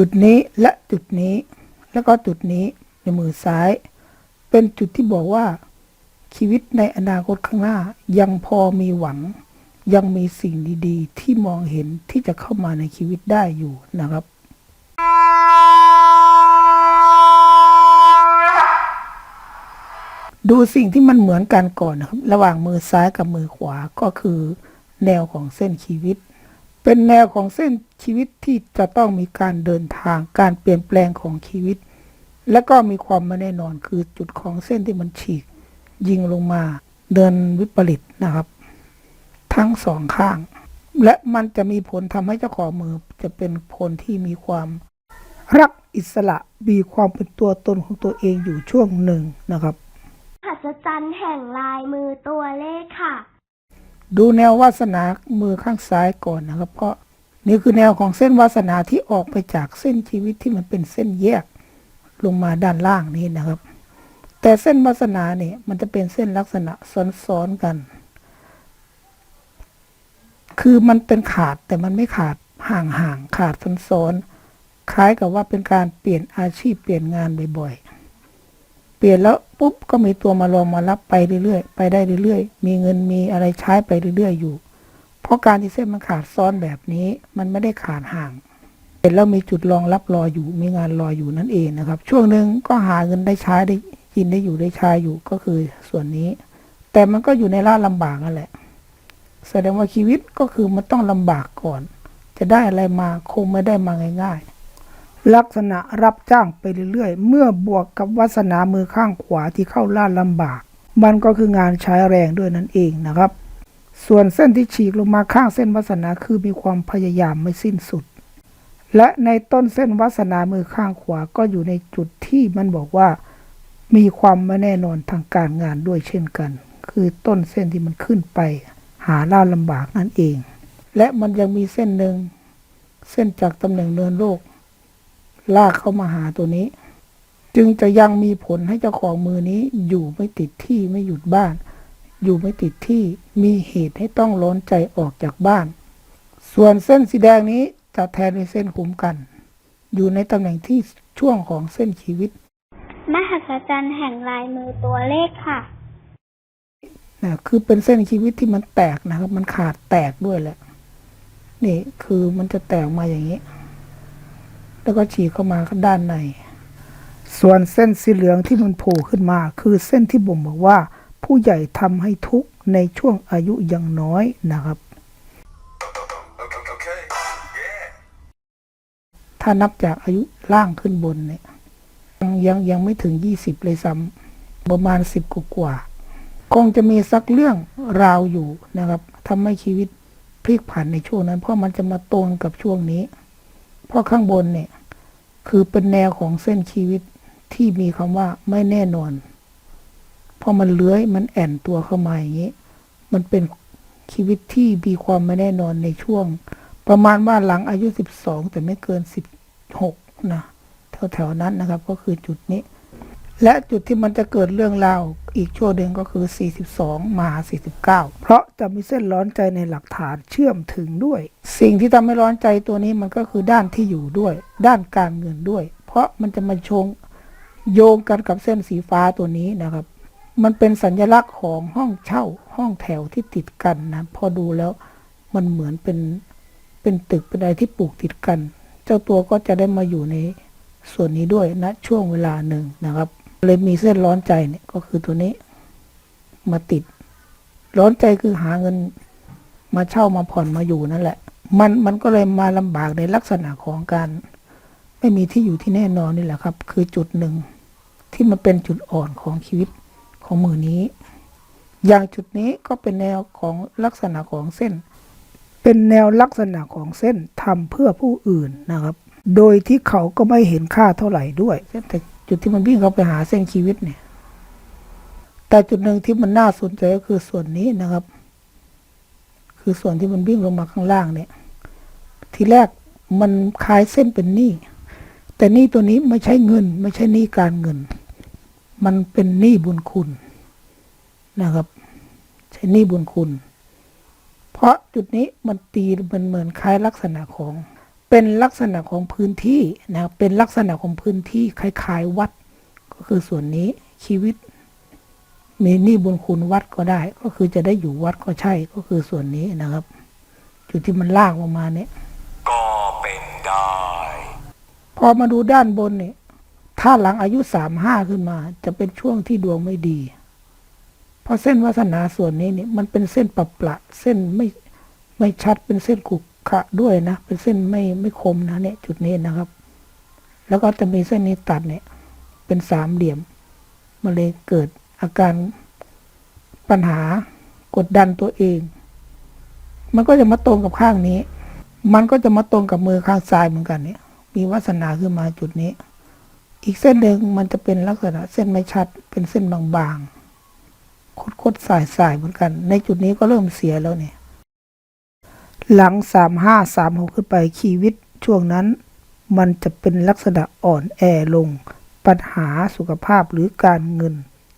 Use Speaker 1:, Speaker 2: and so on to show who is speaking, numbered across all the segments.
Speaker 1: จุดนี้และจุดนี้ แล้วก็จุดนี้ในมือซ้าย เป็นจุดที่บอกว่า ชีวิตในอนาคตข้างหน้า ยังพอมีหวัง ยังมีสิ่งดีๆ ที่มองเห็นที่จะเข้ามาในชีวิตได้อยู่นะครับดูสิ่งที่มันเหมือนกันก่อนนะครับ ระหว่างมือซ้ายกับมือขวาก็คือ แนวของเส้นชีวิต เป็นแนวของเส้น ชีวิตที่จะต้องมีการเดินทางการเปลี่ยนแปลงของชีวิต และก็มีความไม่แน่นอนคือจุดของเส้นที่มันฉีก ยิงลงมาเดินวิปริตนะครับ ทั้งสองข้าง และมันจะมีผลทำให้เจ้าของมือจะเป็นคนที่มีความรักอิสระมีความเป็นตัวตนของตัวเองอยู่ช่วงหนึ่งนะครับ
Speaker 2: มหัศจรรย์แห่งลายมือตัวเลขค่ะ
Speaker 1: ดูแนววาสนามือข้างซ้ายก่อนนะครับ เพราะ นี่คือแนวของเส้นวาสนาที่ออกไปจากเส้นชีวิตที่มันเป็นเส้นแยกลงมาด้านล่างนี้นะครับ แต่เส้นวาสนาเนี่ยมันจะเป็นเส้นลักษณะซ้อนๆกัน คือมันเป็นขาดแต่มันไม่ขาดห่างๆขาดซ้อนๆคล้ายกับว่าเป็นการเปลี่ยนอาชีพเปลี่ยนงานบ่อยๆ เปลี่ยนแล้วปุ๊บก็มีตัวมารองมารับไปเรื่อยๆ ไปได้เรื่อยๆ มีเงินมีอะไรใช้ไปเรื่อยๆอยู่ เพราะการที่เส้นมันขาดซ้อนแบบนี้ มันไม่ได้ขาดห่างเห็นแล้วมีจุดรองรับรออยู่มีงานรออยู่นั่นเองนะครับ ช่วงหนึ่งก็หาเงินได้ใช้ได้กินได้อยู่ได้ใช้อยู่ก็คือส่วนนี้ แต่มันก็อยู่ในล่าลำบากนั่นแหละ แสดงว่าชีวิตก็คือมันต้องลำบากก่อน จะได้อะไรมาคงไม่ได้มาง่ายๆ ลักษณะรับจ้างไปเรื่อยๆ เมื่อบวกกับวาสนามือข้างขวาที่เข้าล่าลำบาก มันก็คืองานใช้แรงด้วยนั่นเองนะครับ ส่วนเส้นที่ฉีกลงมาข้างเส้นวาสนาคือมีความพยายามไม่สิ้นสุด และในต้นเส้นวาสนามือข้างขวาก็อยู่ในจุดที่มันบอกว่า มีความไม่แน่นอนทางการงานด้วยเช่นกัน คือต้นเส้นที่มันขึ้นไป หาล่าลำบากนั่นเอง และมันยังมีเส้นหนึ่งเส้นจากตำแหน่งเนินโลก ลากเข้ามาหาตัวนี้ จึงจะยังมีผลให้เจ้าของมือนี้อยู่ไม่ติดที่ไม่หยุดบ้าน อยู่ไม่ติดที่มีเหตุให้ต้องร้อนใจออกจากบ้าน ส่วนเส้นสีแดงนี้จะแทนในเส้นขุมกัน อยู่ในตำแหน่งที่ช่วงของเส้นชีวิต
Speaker 2: มหัศจรรย์แห่งลายมือตัวเลขค่ะ
Speaker 1: นะคือเป็นเส้นชีวิตที่มันแตกนะครับ มันขาดแตกด้วยแหละ นี่คือมันจะแตกมาอย่างนี้ แล้วก็ฉีกเข้ามาด้านใน ส่วนเส้นสีเหลืองที่มันโผล่ขึ้นมา คือเส้นที่บ่งบอกว่า ผู้ใหญ่ทำให้ทุกข์ในช่วงอายุยังน้อยนะครับ ถ้านับจากอายุล่างขึ้นบนเนี่ยยังยังยังไม่ถึงยี่สิบเลยซ้ำประมาณสิบกว่าๆคงจะมีสักเรื่องราวอยู่นะครับทำให้ชีวิตพลิกผันในช่วงนั้น เพราะมันจะมาตรงกับช่วงนี้ เพราะข้างบนเนี่ย คือเป็นแนวของเส้นชีวิตที่มีคำว่าไม่แน่นอน พอมันเลื้อยมันแอนตัวเข้ามาอย่างนี้มันเป็นชีวิตที่มีความไม่แน่นอนในช่วง ประมาณว่าหลังอายุสิบสองแต่ไม่เกินสิบหกนะแถวๆนั้นนะครับ ก็คือจุดนี้ และจุดที่มันจะเกิดเรื่องราวอีกช่วงหนึ่งก็คือ 42 มา 49 เพราะจะมีเส้นร้อนใจในหลักฐานเชื่อมถึงด้วย สิ่งที่ทำให้ร้อนใจตัวนี้มันก็คือด้านที่อยู่ด้วย ด้านการเงินด้วย เพราะมันจะมาชงโยงกันกับเส้นสีฟ้าตัวนี้นะครับ มันเป็นสัญลักษณ์ของห้องเช่าห้องแถวที่ติดกันนะพอดูแล้วมันเหมือนเป็นเป็นตึกเป็นอะไรที่ปลูกติดกัน เจ้าตัวก็จะได้มาอยู่ในส่วนนี้ด้วยณนะช่วงเวลาหนึ่งนะครับ เลยมีเส้นร้อนใจเนี่ยก็คือตัวนี้ มาติด ร้อนใจคือหาเงินมาเช่ามาผ่อนมาอยู่นั่นแหละ มันมันก็เลยมาลำบากในลักษณะของการ ไม่มีที่อยู่ที่แน่นอนนี่แหละครับ คือจุดหนึ่งที่มันเป็นจุดอ่อนของชีวิต ของมือนี้ อย่างจุดนี้ก็เป็นแนวของลักษณะของเส้น เป็นแนวลักษณะของเส้นทำเพื่อผู้อื่นนะครับ โดยที่เขาก็ไม่เห็นค่าเท่าไหร่ด้วยแต่จุดที่มันวิ่งเข้าไปหาเส้นชีวิตเนี่ย แต่จุดหนึ่งที่มันน่าสนใจก็คือส่วนนี้นะครับ คือส่วนที่มันวิ่งลงมาข้างล่างเนี่ย ทีแรกมันคล้ายเส้นเป็นหนี้แต่หนี้ตัวนี้ไม่ใช่เงิน ไม่ใช่หนี้การเงิน มันเป็นหนี้บุญคุณนะครับ ใช่หนี้บุญคุณ เพราะจุดนี้มันตีมันเหมือนคล้ายลักษณะของ เป็นลักษณะของพื้นที่นะเป็นลักษณะของพื้นที่คล้าย ๆ วัด ก็คือส่วนนี้ชีวิต มีหนี้บุญคุณวัดก็ได้ ก็คือจะได้อยู่วัดก็ใช่ก็คือส่วนนี้นะครับ จุดที่มันลากลงมาเนี่ย
Speaker 3: ก็เป็นได้
Speaker 1: พอมาดูด้านบนเนี่ย ถ้าหลังอายุสามห้าขึ้นมา จะเป็นช่วงที่ดวงไม่ดี เพราะเส้นวาสนาส่วนนี้เนี่ยมันเป็นเส้นปรับประเส้นไม่ไม่ชัดเป็นเส้นขุขะด้วยนะ เป็นเส้นไม่ไม่คมนะเนี่ยจุดนี้นะครับ แล้วก็จะมีเส้นนี้ตัดเนี่ย เป็นสามเหลี่ยมมันเลยเกิดอาการปัญหากดดันตัวเอง มันก็จะมาตรงกับข้างนี้ มันก็จะมาตรงกับมือข้างซ้ายเหมือนกันเนี่ย มีวาสนาขึ้นมาจุดนี้ อีกเส้นหนึ่งมันจะเป็นลักษณะเส้นไม่ชัด เป็นเส้นบางๆคดๆสายๆเหมือนกัน ในจุดนี้ก็เริ่มเสียแล้วเนี่ย หลังสามห้าสามหกขึ้นไปชีวิตช่วงนั้น มันจะเป็นลักษณะอ่อนแอลง ปัญหาสุขภาพหรือการเงิน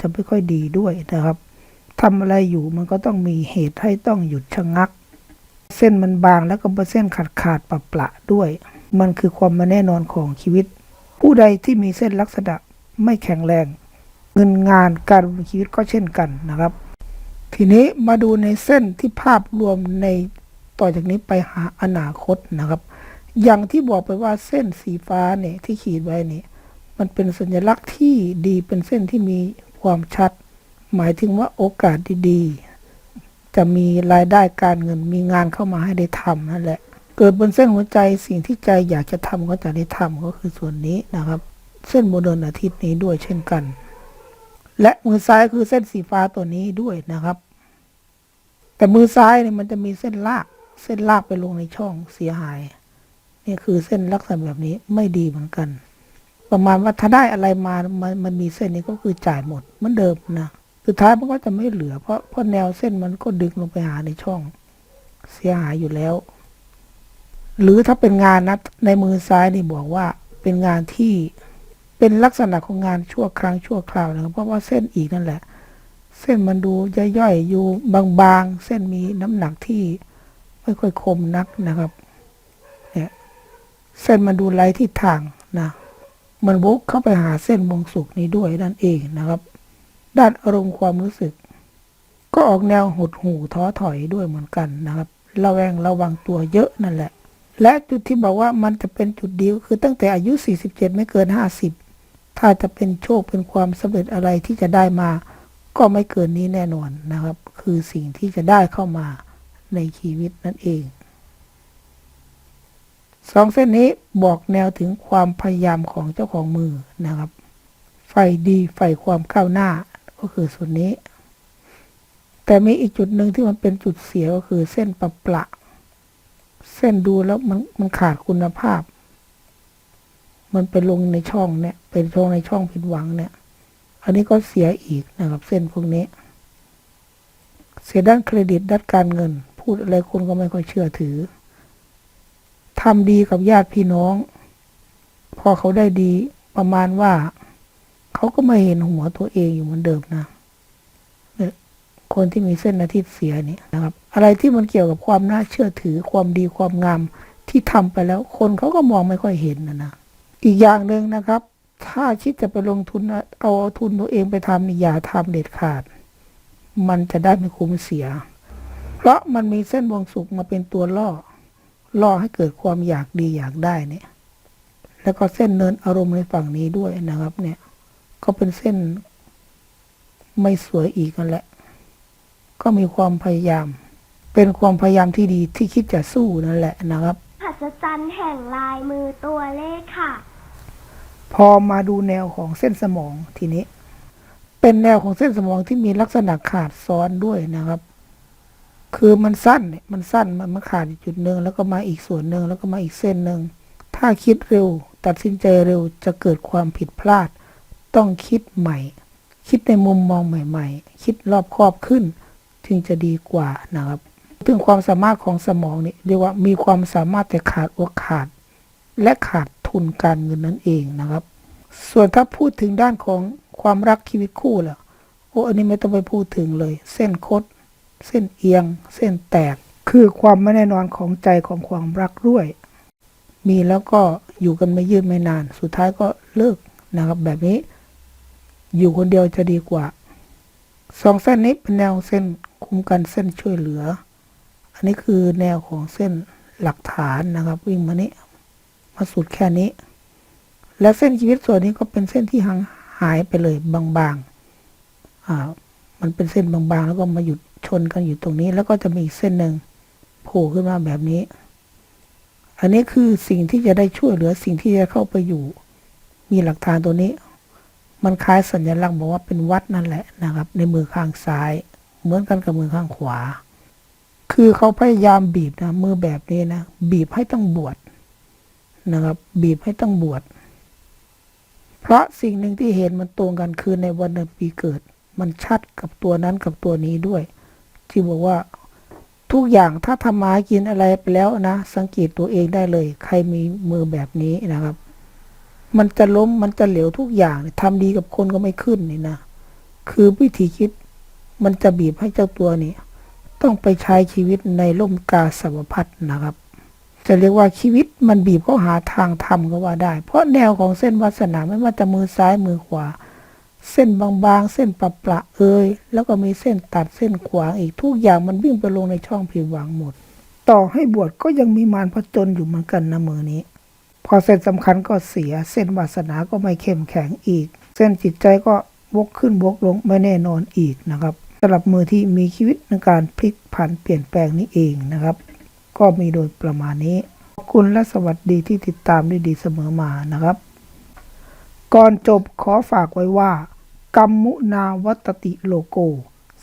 Speaker 1: จะไม่ค่อยดีด้วยนะครับทำอะไรอยู่มันก็ต้องมีเหตุให้ต้องหยุดชะงัก เส้นมันบางแล้วก็เป็นเส้นขาดขาดปะปละด้วย มันคือความไม่แน่นอนของชีวิต ผู้ใดที่มีเส้นลักษณะไม่แข็งแรง เงินงานการดำชีวิตก็เช่นกันนะครับ ทีนี้มาดูในเส้นที่ภาพรวมในต่อจากนี้ไปหาอนาคตนะครับ อย่างที่บอกไปว่าเส้นสีฟ้าเนี่ยที่ขีดไว้เนี่ยมันเป็นสัญลักษณ์ที่ดีเป็นเส้นที่มีความชัด หมายถึงว่าโอกาสดีๆ จะมีรายได้การเงินมีงานเข้ามาให้ได้ทำนั่นแหละ เกิดบนเส้นหัวใจสิ่งที่ใจอยากจะทำก็จะได้ทำก็คือส่วนนี้นะครับ เส้นโมเดิร์นอาทิตย์นี้ด้วยเช่นกัน และมือซ้ายคือเส้นสีฟ้าตัวนี้ด้วยนะครับ แต่มือซ้ายเนี่ยมันจะมีเส้นลาก เส้นลากไปลงในช่องเสียหายนี่คือเส้นลักษณะแบบนี้ไม่ดีเหมือนกัน ประมาณว่าถ้าได้อะไรมามันมันมีเส้นนี้ก็คือจ่ายหมดเหมือนเดิมนะสุดท้ายมันก็จะไม่เหลือเพราะเพราะแนวเส้นมันก็ดึงลงไปหาในช่อง เสียหายอยู่แล้ว หรือถ้าเป็นงานนะในมือซ้ายนี่บอกว่าเป็นงานที่เป็นลักษณะของงานชั่วครั้งชั่วคราวนะครับเพราะว่าเส้นอีกนั่นแหละ เส้นมันดูย่อยๆอยู่บางๆ เส้นมีน้ำหนักที่ไม่ค่อยคมนักนะครับเนี่ยเส้นมันดูไร้ทิศทางนะมันวกเข้าไปหาเส้นวงสุกนี้ด้วยนั่นเองนะครับ ด้านอารมณ์ความรู้สึก ก็ออกแนวหดหู่ท้อถอยด้วยเหมือนกันนะครับ ระแวงระวังตัวเยอะนั่นแหละ และจุดที่บอกว่ามันจะเป็นจุดดีคือตั้งแต่อายุ 47 ไม่เกิน 50 ถ้าจะเป็นโชคเป็นความสำเร็จอะไรที่จะได้มา ก็ไม่เกินนี้แน่นอนนะครับ คือสิ่งที่จะได้เข้ามาในชีวิตนั่นเองสองเส้นนี้บอกแนวถึงความพยายามของเจ้าของมือนะครับ ไฟดีไฟความก้าวหน้าก็คือส่วนนี้ แต่มีอีกจุดหนึ่งที่มันเป็นจุดเสียก็คือเส้นประปละ เส้นดูแล้วมันมันขาดคุณภาพ มันไปลงในช่องเนี่ยเป็นช่องในช่องผิดหวังเนี่ย อันนี้ก็เสียอีกนะครับ เส้นพวกนี้ เสียด้านเครดิตด้านการเงิน พูดอะไรคนก็ไม่ค่อยเชื่อถือทำดีกับญาติพี่น้อง พอเขาได้ดีประมาณว่า เขาก็ไม่เห็นหัวตัวเองอยู่เหมือนเดิมนะ คนที่มีเส้นอาทิตย์เสียนี่นะครับ อะไรที่มันเกี่ยวกับความน่าเชื่อถือความดีความงามที่ทำไปแล้ว คนเขาก็มองไม่ค่อยเห็นนะนะอีกอย่างหนึ่งนะครับ ถ้าคิดจะไปลงทุนเอาทุนตัวเองไปทำนี่อย่าทำเด็ดขาด มันจะได้ไม่คุ้มเสีย เพราะมันมีเส้นวงสุกมาเป็นตัวล่อ ล่อให้เกิดความอยากดีอยากได้เนี่ย แล้วก็เส้นเนินอารมณ์ในฝั่งนี้ด้วยนะครับ เนี่ย ก็เป็นเส้นไม่สวยอีกนั่นแหละ ก็มีความพยายาม เป็นความพยายามที่ดีที่คิดจะสู้นั่นแหละนะครับ
Speaker 2: หัศจรรย์แห่งลายมือตัวเลขค่ะ
Speaker 1: พอมาดูแนวของเส้นสมองทีนี้ เป็นแนวของเส้นสมองที่มีลักษณะขาดซ้อนด้วยนะครับ คือมันสั้นเนี่ยมันสั้นมันมาขาดอีกจุดหนึ่งแล้วก็มาอีกส่วนหนึ่งแล้วก็มาอีกเส้นหนึ่งถ้าคิดเร็ว ตัดสินใจเร็วจะเกิดความผิดพลาด ต้องคิดใหม่ คิดในมุมมองใหม่ ๆ คิดรอบคอบขึ้น จึงจะดีกว่านะครับ ถึงความสามารถของสมองนี่เรียกว่ามีความสามารถแต่ขาดโอกาส และขาดทุนการเงินนั่นเองนะครับ ส่วนถ้าพูดถึงด้านของความรักชีวิตคู่ล่ะโอ้อันนี้ไม่ต้องไปพูดถึงเลย เส้นคด เส้นเอียง เส้นแตก คือความไม่แน่นอนของใจของความรักด้วย มีแล้วก็อยู่กันไม่ยืดไม่นาน สุดท้ายก็เลิกนะครับ แบบนี้ อยู่คนเดียวจะดีกว่าสองเส้นนี้เป็นแนวเส้น คุ้มกันเส้นช่วยเหลือ อันนี้คือแนวของเส้นหลักฐานนะครับ วิ่งมานี้ มาสุดแค่นี้ และเส้นชีวิตส่วนนี้ก็เป็นเส้นที่หางหายไปเลยบางๆอ่ามันเป็นเส้นบางๆ แล้วก็มาหยุดชนกันอยู่ตรงนี้ แล้วก็จะมีอีกเส้นหนึ่งโผล่ขึ้นมาแบบนี้ อันนี้คือสิ่งที่จะได้ช่วยเหลือสิ่งที่จะเข้าไปอยู่ มีหลักฐานตัวนี้ มันคล้ายสัญลักษณ์บอกว่าเป็นวัดนั่นแหละนะครับ ในมือข้างซ้าย เหมือนกันกับมือข้างขวา คือเขาพยายามบีบนะมือแบบนี้นะบีบให้ต้องบวชนะครับ บีบให้ต้องบวชเพราะสิ่งหนึ่งที่เห็นมันตรงกันคือในวันเดือนปีเกิด มันชัดกับตัวนั้นกับตัวนี้ด้วย ที่บอกว่าทุกอย่างถ้าทำมากินอะไรไปแล้วนะ สังเกตตัวเองได้เลย ใครมีมือแบบนี้นะครับ มันจะล้มมันจะเหลวทุกอย่างทำดีกับคนก็ไม่ขึ้นนี่นะคือวิธีคิด มันจะบีบให้เจ้าตัวนี่ต้องไปใช้ชีวิตในร่มกาสาวพัดนะครับ จะเรียกว่าชีวิตมันบีบเขาหาทางทำก็ว่าได้ เพราะแนวของเส้นวาสนาไม่ว่าจะมือซ้ายมือขวา เส้นบางๆ เส้นประประเอยแล้วก็มีเส้นตัดเส้นขวางอีกทุกอย่างมันวิ่งไปลงในช่องผิวหวังหมด ต่อให้บวชก็ยังมีมารผจญอยู่เหมือนกันนะมือนี้ พอเส้นสำคัญก็เสีย เส้นวาสนาก็ไม่เข้มแข็งอีก เส้นจิตใจก็วกขึ้นวกลงไม่แน่นอนอีกนะครับ สลับมือที่มีชีวิตในการพลิกผันเปลี่ยนแปลงนี้เองนะครับ ก็มีโดยประมาณนี้ ขอบคุณและสวัสดีที่ติดตามด้วยดีเสมอมานะครับ ก่อนจบขอฝากไว้ว่า กรรมมุนาวัตติโลโก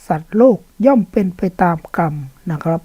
Speaker 1: สัตว์โลกย่อมเป็นไปตามกรรมนะครับ